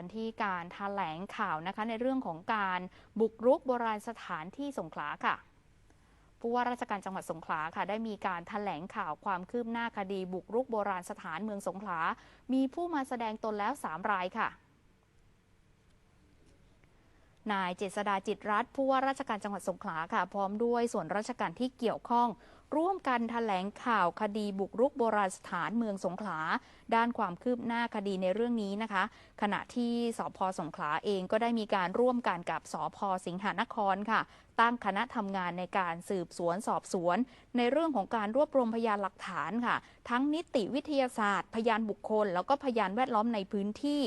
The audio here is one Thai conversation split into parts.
กันที่การแถลงข่าวนะคะในเรื่องของการบุกรุกโบราณสถานที่สงขลาค่ะผู้ว่าราชการจังหวัดสงขลาค่ะ ได้มีการแถลงข่าวความคืบหน้าคดีบุกรุกโบราณสถานเมืองสงขลา มีผู้มาแสดงตนแล้ว 3 รายค่ะ นายเจษดาจิตรัตน์ผู้ว่าราชการจังหวัดสงขลาค่ะ พร้อมด้วยส่วนราชการที่เกี่ยวข้อง ร่วมกันแถลงข่าวคดีบุกรุกโบราณสถานเมืองสงขลา ด้านความคืบหน้าคดีในเรื่องนี้นะคะ ขณะที่สพสงขลาเองก็ได้มีการร่วมกันกับสพสิงหนครค่ะ ตั้งคณะทำงานในการสืบสวนสอบสวน ในเรื่องของการรวบรวมพยานหลักฐานค่ะ ทั้งนิติวิทยาศาสตร์ พยานบุคคล แล้วก็พยานแวดล้อมในพื้นที่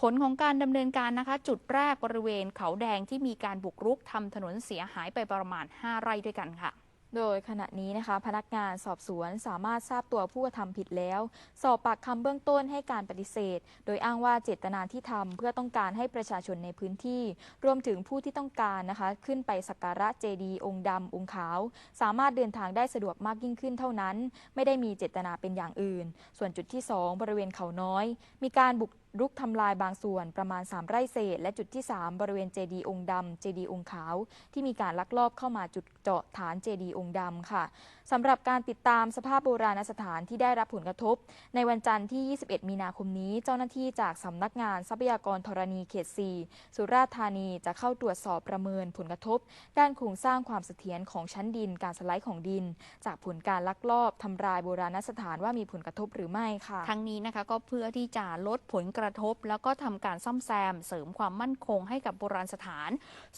ผลของการดำเนินการนะคะ จุดแรกบริเวณเขาแดงที่มีการบุกรุกทำถนนเสียหายไปประมาณ 5 ไร่ด้วยกันค่ะ โดยขณะนี้นะคะ พนักงานสอบสวนสามารถทราบตัวผู้กระทำผิดแล้ว สอบปากคำเบื้องต้นให้การปฏิเสธ โดยอ้างว่าเจตนาที่ทำเพื่อต้องการให้ประชาชนในพื้นที่ รวมถึงผู้ที่ต้องการนะคะ ขึ้นไปสักการะเจดีย์องค์ดำองค์ขาว สามารถเดินทางได้สะดวกมากยิ่งขึ้นเท่านั้น ไม่ได้มีเจตนาเป็นอย่างอื่น ส่วนจุดที่ 2 บริเวณเขาน้อย มีการบุก รุกทำลายบางส่วนประมาณ 3 ไร่เศษ และจุดที่ 3 บริเวณเจดีองค์ดำเจดีองค์ขาว ที่มีการลักลอบเข้ามาจุดเจาะฐานเจดีองค์ดำค่ะสำหรับการติดตามสภาพโบราณสถานที่ได้รับผลกระทบ ในวันจันทร์ที่ 21 มีนาคมนี้ เจ้าหน้าที่จากสำนักงานทรัพยากรธรณีเขต 4 สุราษฎร์ธานีจะเข้าตรวจสอบประเมินผลกระทบ ด้านโครงสร้างความเสถียรของชั้นดิน การสไลด์ของดิน จากผลการลักลอบทำลายโบราณสถานว่ามีผลกระทบหรือไม่ค่ะ ทั้งนี้นะคะก็เพื่อที่จะลดผลกระระทบ แล้วก็ทำการซ่อมแซม เสริมความมั่นคงให้กับโบราณสถาน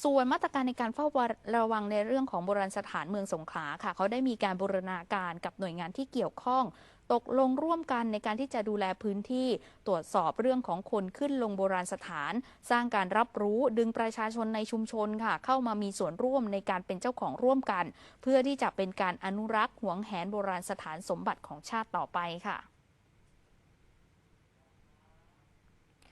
ส่วนมาตรการในการเฝ้าระวังในเรื่องของโบราณสถานเมืองสงขลาค่ะ เขาได้มีการบูรณาการกับหน่วยงานที่เกี่ยวข้องตกลงร่วมกันในการที่จะดูแลพื้นที่ ตรวจสอบเรื่องของคนขึ้นลงโบราณสถาน สร้างการรับรู้ดึงประชาชนในชุมชนค่ะ เข้ามามีส่วนร่วมในการเป็นเจ้าของร่วมกัน เพื่อที่จะเป็นการอนุรักษ์หวงแหนโบราณสถานสมบัติของชาติต่อไปค่ะ